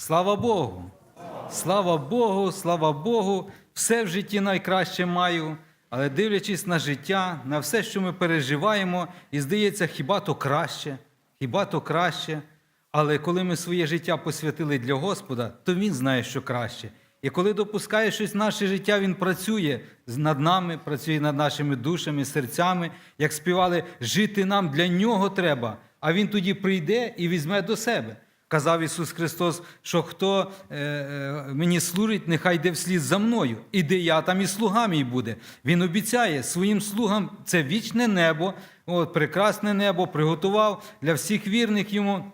Слава Богу! Слава Богу, слава Богу! Все в житті найкраще маю, але дивлячись на життя, на все, що ми переживаємо, і здається, хіба то краще, хіба то краще. Але коли ми своє життя посвятили для Господа, то Він знає, що краще. І коли допускає щось в наше життя, Він працює над нами, працює над нашими душами, серцями. Як співали, жити нам для нього треба, а Він тоді прийде і візьме до себе. Казав Ісус Христос, що хто е, е, мені служить, нехай йде вслід за мною. І де я, там і слуга мій буде. Він обіцяє своїм слугам це вічне небо, от, прекрасне небо, приготував для всіх вірних йому.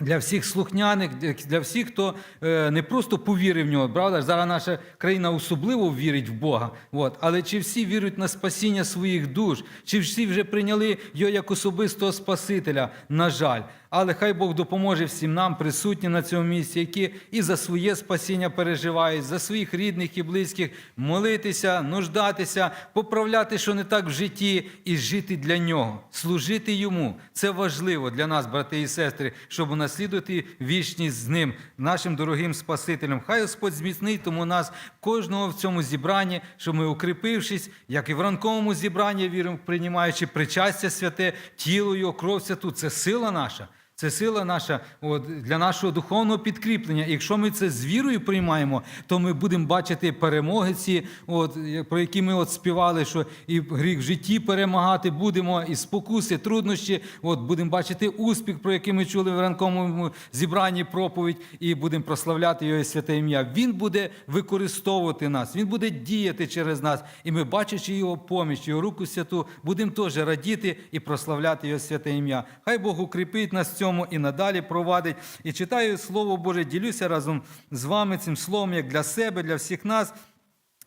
Для всіх слухняних, для всіх, хто е, не просто повірив в нього, правда? Зараз наша країна особливо вірить в Бога. От. Але чи всі вірують на спасіння своїх душ, чи всі вже прийняли його як особистого Спасителя? На жаль. Але хай Бог допоможе всім нам, присутнім на цьому місці, які і за своє спасіння переживають, за своїх рідних і близьких, молитися, нуждатися, поправляти, що не так в житті, і жити для нього, служити йому. Це важливо для нас, брати і сестри, щоб унаслідувати вічність з ним, нашим дорогим Спасителем. Хай Господь зміцнить тому нас кожного в цьому зібранні, щоб ми, укріпившись, як і в ранковому зібранні, віримо, приймаючи причастя святе, тіло його, кров святу, це сила наша. Це сила наша от, для нашого духовного підкріплення. І якщо ми це з вірою приймаємо, то ми будемо бачити перемоги ці, от, про які ми от співали, що і гріх в житті перемагати будемо, і спокуси, труднощі. От, будемо бачити успіх, про який ми чули в ранковому зібранні проповідь, і будемо прославляти його святе ім'я. Він буде використовувати нас, він буде діяти через нас. І ми, бачачи його поміч, його руку святу, будемо теж радіти і прославляти його святе ім'я. Хай Бог укріпить нас в цьому і надалі провадить. І читаю Слово Боже, ділюся разом з вами цим словом, як для себе, для всіх нас.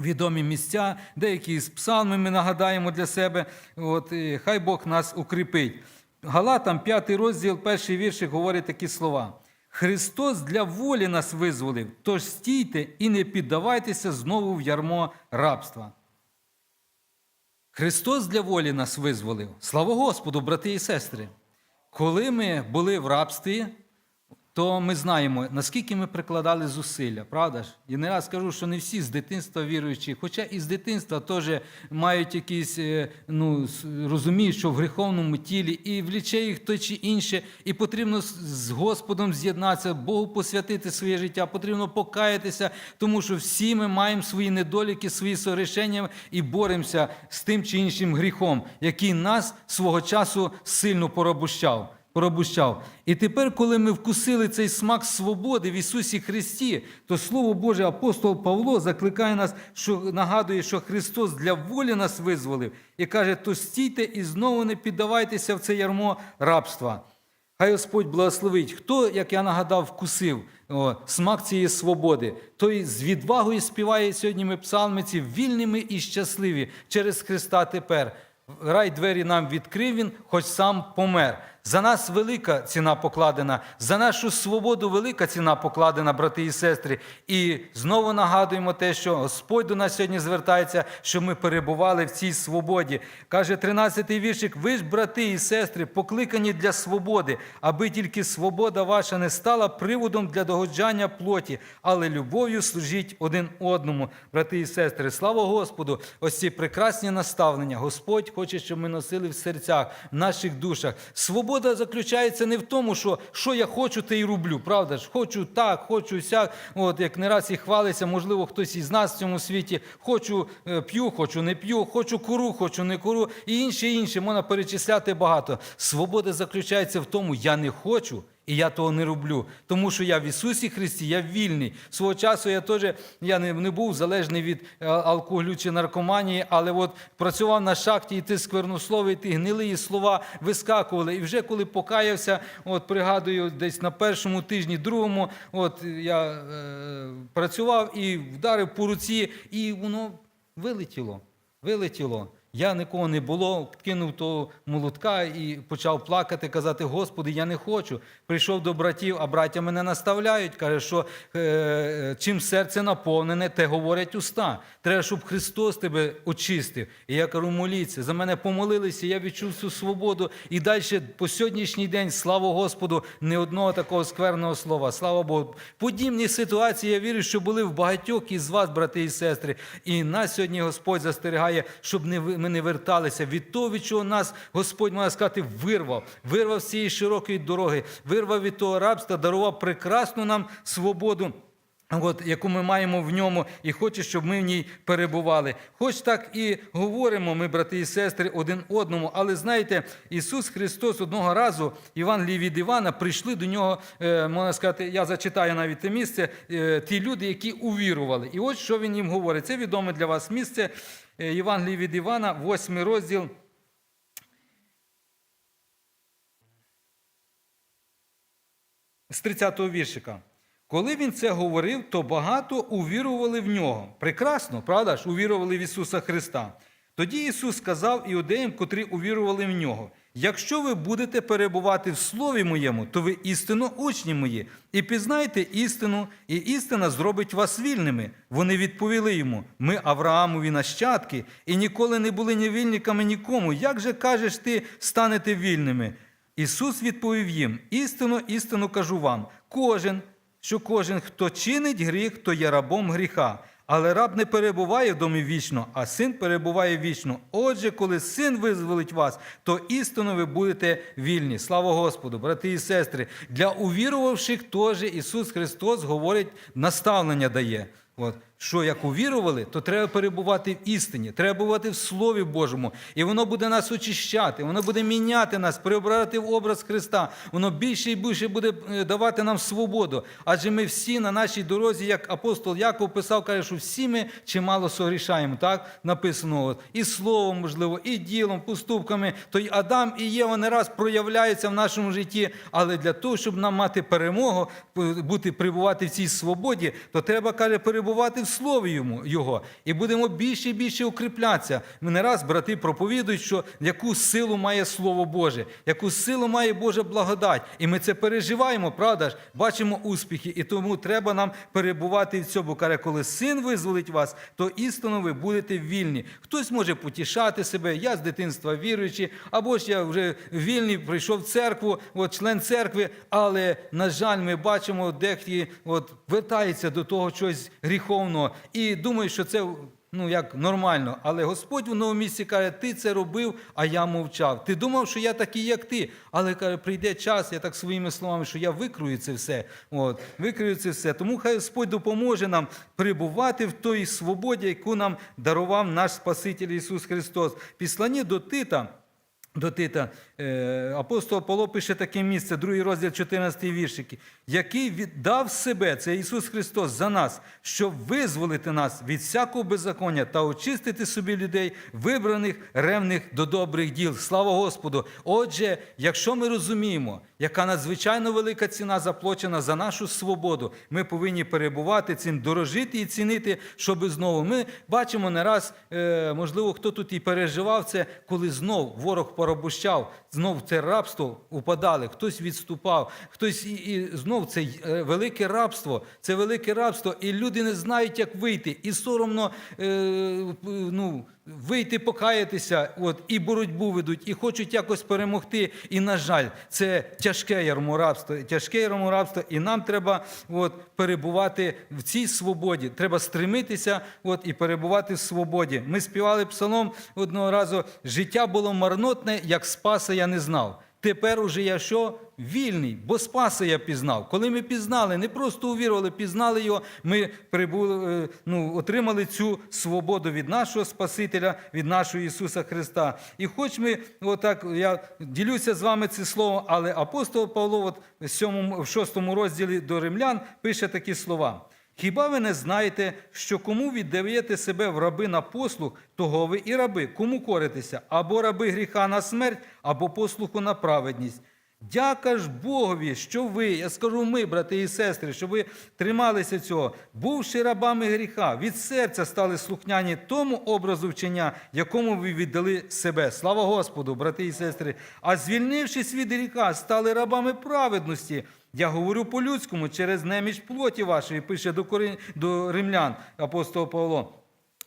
Відомі місця, деякі з псалми ми нагадаємо для себе. От, хай Бог нас укріпить. Галатам, п'ятий розділ, перший віршик говорить такі слова. Христос для волі нас визволив, тож стійте і не піддавайтеся знову в ярмо рабства. Христос для волі нас визволив. Слава Господу, брати і сестри. Коли ми були в рабстві, то ми знаємо, наскільки ми прикладали зусилля, правда ж? І не раз кажу, що не всі з дитинства віруючі, хоча і з дитинства теж мають якісь, е, ну, розуміють, що в гріховному тілі, і вліче їх то чи інше, і потрібно з- Господом з'єднатися, Богу посвятити своє життя, потрібно покаятися, тому що всі ми маємо свої недоліки, свої согрішення і боремося з тим чи іншим гріхом, який нас свого часу сильно поробущав пробущав. І тепер, коли ми вкусили цей смак свободи в Ісусі Христі, то Слово Боже, апостол Павло закликає нас, що нагадує, що Христос для волі нас визволив, і каже: то стійте і знову не піддавайтеся в це ярмо рабства. Хай Господь благословить, хто, як я нагадав, вкусив о, смак цієї свободи, той з відвагою співає сьогодні ми псалмиці, вільними і щасливі через Христа тепер. Рай двері нам відкрив він, хоч сам помер. За нас велика ціна покладена, за нашу свободу велика ціна покладена, брати і сестри. І знову нагадуємо те, що Господь до нас сьогодні звертається, що ми перебували в цій свободі. Каже 13-й віршик: ви ж, брати і сестри, покликані для свободи, аби тільки свобода ваша не стала приводом для догоджання плоті, але любов'ю служіть один одному, брати і сестри. Слава Господу! Ось ці прекрасні наставлення. Господь хоче, щоб ми носили в серцях, в наших душах. Свобода заключається не в тому, що що я хочу, те й роблю. Правда ж, хочу так, хочу сяк. От як не раз і хвалиться, можливо, хтось із нас в цьому світі. Хочу е, п'ю, хочу не п'ю, хочу куру, хочу не куру, і інше, інше можна перечисляти багато. Свобода заключається в тому, я не хочу. І я того не роблю, тому що я в Ісусі Христі, я вільний. Свого часу я теж я не, не був залежний від е, алкоголю чи наркоманії, але от працював на шахті, і ті сквернослови, ті гнилі слова вискакували. І вже коли покаявся, от пригадую, десь на першому тижні, другому, от я е, працював і вдарив по руці, і воно вилетіло. Вилетіло. Я нікого не було, кинув того молотка і почав плакати, казати: Господи, я не хочу. Прийшов до братів, а браття мене наставляють. каже, що е, чим серце наповнене, те говорять уста. Треба, щоб Христос тебе очистив. І я кажу, моліться. За мене помолилися, я відчув цю свободу. І далі по сьогоднішній день, слава Господу, ні одного такого скверного слова. Слава Богу. Подібні ситуації, я вірю, що були в багатьох із вас, брати і сестри. І нас сьогодні Господь застерігає, щоб не ви- ми не верталися від того, від чого нас Господь можна сказати, вирвав, вирвав з цієї широкої дороги, вирвав від того рабства, дарував прекрасну нам свободу. От, яку ми маємо в ньому, і хоче, щоб ми в ній перебували. Хоч так і говоримо, ми, брати і сестри, один одному, але знаєте, Ісус Христос одного разу, Іван від Івана, прийшли до нього, е, можна сказати, я зачитаю навіть те місце, е, ті люди, які увірували. І ось що він їм говорить. Це відоме для вас місце. Е, Євангелій від Івана, 8 розділ. з 30-го віршика. Коли він це говорив, то багато увірували в нього. Прекрасно, правда ж? Увірували в Ісуса Христа. Тоді Ісус сказав іудеям, котрі увірували в нього: якщо ви будете перебувати в Слові моєму, то ви істинно учні мої, і пізнаєте істину, і істина зробить вас вільними. Вони відповіли йому: Ми Авраамові нащадки, і ніколи не були невільниками нікому. Як же кажеш ти, станете вільними? Ісус відповів їм: істину, істину кажу вам, кожен, що кожен, хто чинить гріх, то є рабом гріха. Але раб не перебуває в домі вічно, а син перебуває вічно. Отже, коли син визволить вас, то істинно ви будете вільні. Слава Господу, брати і сестри. Для увірувавших теж Ісус Христос говорить, наставлення дає. От. Що як увірували, то треба перебувати в істині, треба бувати в Слові Божому. І воно буде нас очищати, воно буде міняти нас, переобрати в образ Христа. Воно більше і більше буде е, давати нам свободу. Адже ми всі на нашій дорозі, як апостол Яков писав, каже, що всі ми чимало согрішаємо. Так написано і словом, можливо, і ділом, поступками. То й Адам і Єва не раз проявляються в нашому житті. Але для того, щоб нам мати перемогу, бути перебувати в цій свободі, то треба каже перебувати в слові його, і будемо більше і більше укріплятися. Ми не раз брати проповідують, що яку силу має Слово Боже, яку силу має Божа благодать. І ми це переживаємо, правда ж? Бачимо успіхи, і тому треба нам перебувати в цьому. Каже, коли син визволить вас, то істинно ви будете вільні. Хтось може потішати себе, я з дитинства віруючий, або ж я вже вільний, прийшов в церкву, от член церкви, але, на жаль, ми бачимо, дехті от, вертається до того чогось гріховного і думає, що це. Ну, як нормально, але Господь в новому місці каже, ти це робив, а я мовчав. Ти думав, що я такий, як ти. Але каже, прийде час, я так своїми словами, що я викрою це все. От, викрию це все. Тому хай Господь допоможе нам перебувати в той свободі, яку нам дарував наш Спаситель Ісус Христос. Післані до Тита. До Тита е, апостол Павло пише таке місце, другий розділ 14 віршики, який віддав себе, це Ісус Христос, за нас, щоб визволити нас від всякого беззаконня та очистити собі людей, вибраних, ревних до добрих діл. Слава Господу! Отже, якщо ми розуміємо, яка надзвичайно велика ціна заплачена за нашу свободу, ми повинні перебувати цим, дорожити і цінити, щоб знову. Ми бачимо не раз, е, можливо, хто тут і переживав це, коли знов ворог порабощав, знов це рабство упадали, хтось відступав, хтось і, і знов це е, велике рабство, це велике рабство, і люди не знають, як вийти, і соромно е, ну, вийти, покаятися, от, і боротьбу ведуть, і хочуть якось перемогти. І, на жаль, це тяжке ярморабство, тяжке ярморабство, і нам треба от, перебувати в цій свободі. Треба стремитися от, і перебувати в свободі. Ми співали псалом одного разу: життя було марнотне, як спаса я не знав. Тепер уже я що? Вільний, бо Спаса я пізнав. Коли ми пізнали, не просто увірували, пізнали його, ми прибули, е, ну, отримали цю свободу від нашого Спасителя, від нашого Ісуса Христа. І хоч ми, отак, я ділюся з вами це слово, але апостол Павло от в, 7, в 6 розділі до римлян пише такі слова. Хіба ви не знаєте, що кому віддаєте себе в раби на послуг, того ви і раби, кому коритеся, або раби гріха на смерть, або послуху на праведність? Дяка ж Богові, що ви, я скажу ми, брати і сестри, що ви трималися цього, бувши рабами гріха, від серця стали слухняні тому образу вчення, якому ви віддали себе. Слава Господу, брати і сестри. А звільнившись від гріха, стали рабами праведності. Я говорю по-людському через неміч плоті вашої, пише до римлян апостол Павло.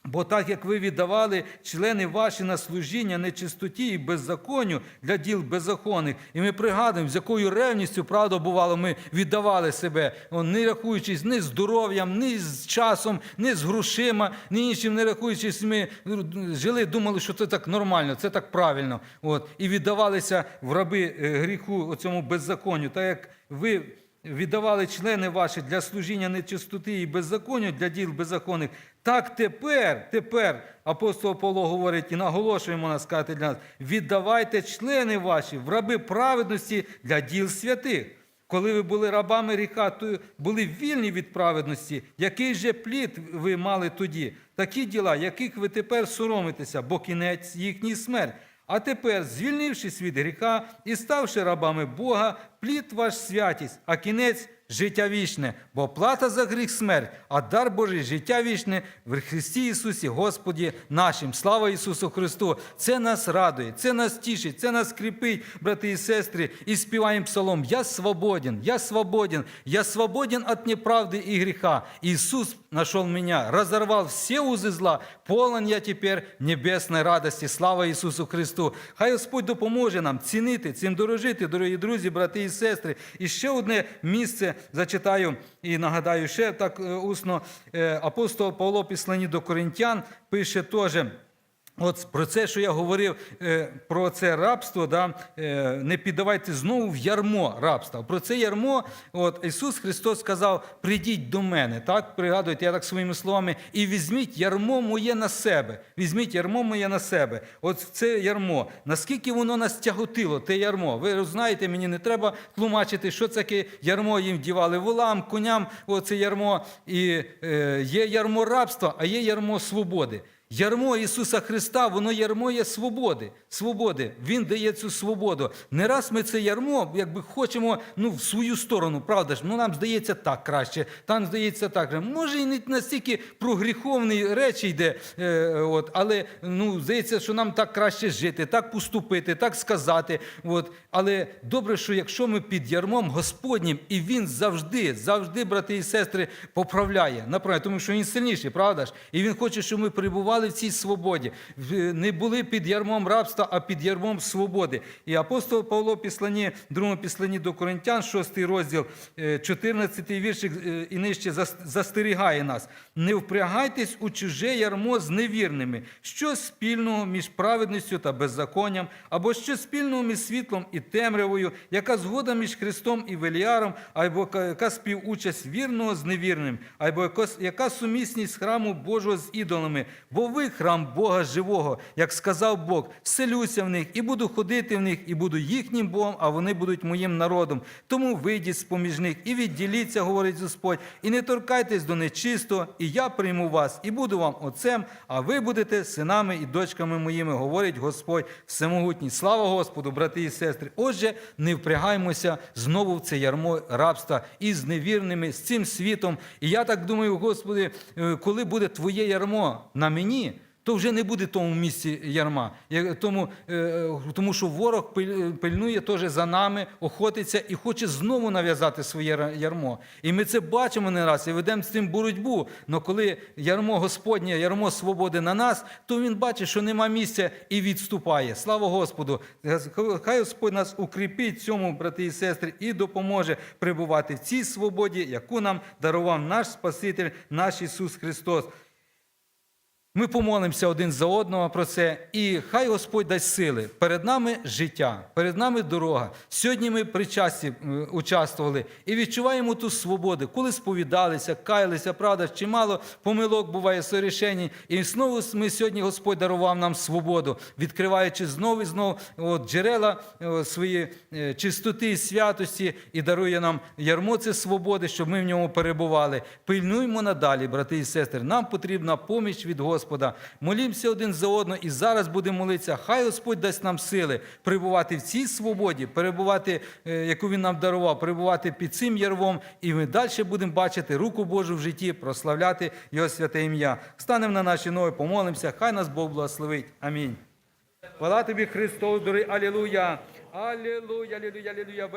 Бо так як ви віддавали члени ваші на служіння нечистоті і беззаконню для діл беззаконних, і ми пригадуємо, з якою ревністю, правда, бувало, ми віддавали себе, не рахуючись ні здоров'ям, ні з часом, ні з грошима, ні іншим не рахуючись, ми жили, думали, що це так нормально, це так правильно. От, і віддавалися в раби е, гріху, оцьому беззаконню, так як ви віддавали члени ваші для служіння нечистоти і беззаконню, для діл беззаконних, так тепер, тепер апостол Павло говорить і наголошує, можна сказати для нас, віддавайте члени ваші в раби праведності для діл святих. Коли ви були рабами гріха, то були вільні від праведності. Який же плід ви мали тоді? Такі діла, яких ви тепер соромитеся, бо кінець їхній смерть. А тепер, звільнившись від гріха і ставши рабами Бога, плід ваш святість, а кінець життя вічне, бо плата за гріх смерть, а дар Божий життя вічне в Христі Ісусі, Господі нашим. Слава Ісусу Христу! Це нас радує, це нас тішить, це нас кріпить, брати і сестри, і співаємо псалом. Я свободен, я свободен, я свободен от неправды и греха. Иисус нашел меня, разорвал все узы зла, полон я тепер небесної радості. Слава Ісусу Христу! Хай Господь допоможе нам цінити, цим дорожити, дорогі друзі, брати і сестри. І ще одне місце зачитаю і нагадаю ще так е, усно. Е, Апостол Павло післані до Коринтян пише теж. От про це, що я говорив, е, про це рабство, да, е, не піддавайте знову в ярмо рабства. Про це ярмо от, Ісус Христос сказав: прийдіть до мене. Так, пригадуйте, я так своїми словами, і візьміть ярмо моє на себе. Візьміть ярмо моє на себе. От це ярмо. Наскільки воно нас тяготило, те ярмо. Ви знаєте, мені не треба тлумачити, що таке ярмо їм вдівали волам, коням, оце ярмо. І е, є ярмо рабства, а є ярмо свободи. Ярмо Ісуса Христа, воно ярмо є свободи. Свободи. Він дає цю свободу. Не раз ми це ярмо, якби хочемо ну, в свою сторону, правда ж? Ну нам здається так краще, там здається так. же. Може, і не настільки про гріховні речі йде, е, от, але ну, здається, що нам так краще жити, так поступити, так сказати. От. Але добре, що якщо ми під ярмом Господнім, і Він завжди, завжди, брати і сестри, поправляє, направляє, тому що він сильніший, правда ж? І він хоче, щоб ми перебували в цій свободі, не були під ярмом рабства, а під ярмом свободи. І апостол Павло післані, другому післані до Коринтян, 6 розділ, 14 віршик е, і нижче застерігає нас. Не впрягайтесь у чуже ярмо з невірними. Що спільного між праведністю та беззаконням, або що спільного між світлом і темрявою, яка згода між Христом і Веліаром, або яка співучасть вірного з невірним, або яка сумісність храму Божого з ідолами, бо ви храм Бога живого, як сказав Бог, вселюся в них і буду ходити в них, і буду їхнім Богом, а вони будуть моїм народом. Тому вийдіть з-поміж них і відділіться, говорить Господь, і не торкайтесь до нечистого, і я прийму вас, і буду вам отцем, а ви будете синами і дочками моїми, говорить Господь Всемогутній. Слава Господу, брати і сестри. Отже, не впрягаємося знову в це ярмо рабства із невірними, з цим світом. І я так думаю, Господи, е, коли буде Твоє ярмо на мені, то вже не буде тому місці ярма. Тому, е, тому що ворог пильнує теж за нами, охотиться і хоче знову нав'язати своє ярмо. І ми це бачимо не раз і ведемо з цим боротьбу. Але коли ярмо Господнє, ярмо свободи на нас, то він бачить, що нема місця і відступає. Слава Господу! Хай Господь нас укріпить цьому, брати і сестри, і допоможе перебувати в цій свободі, яку нам дарував наш Спаситель, наш Ісус Христос. Ми помолимося один за одного про це, і хай Господь дасть сили. Перед нами життя, перед нами дорога. Сьогодні ми при часі е, участвували і відчуваємо ту свободу, коли сповідалися, каялися, правда, чимало помилок буває сорішені. І знову ми сьогодні Господь дарував нам свободу, відкриваючи знову і знову от, джерела е, свої е, чистоти і святості, і дарує нам ярмо це свободи, щоб ми в ньому перебували. Пильнуймо надалі, брати і сестри. Нам потрібна поміч від Господа. Господа. Молімося один за одного і зараз будемо молитися. Хай Господь дасть нам сили перебувати в цій свободі, перебувати, е, яку Він нам дарував, перебувати під цим ярвом, і ми далі будемо бачити руку Божу в житті, прославляти Його святе ім'я. Станемо на наші ноги, помолимося. Хай нас Бог благословить. Амінь. Хвала тобі, Христос, дорогий, алілуя. Алілуя, алілуя, алілуя.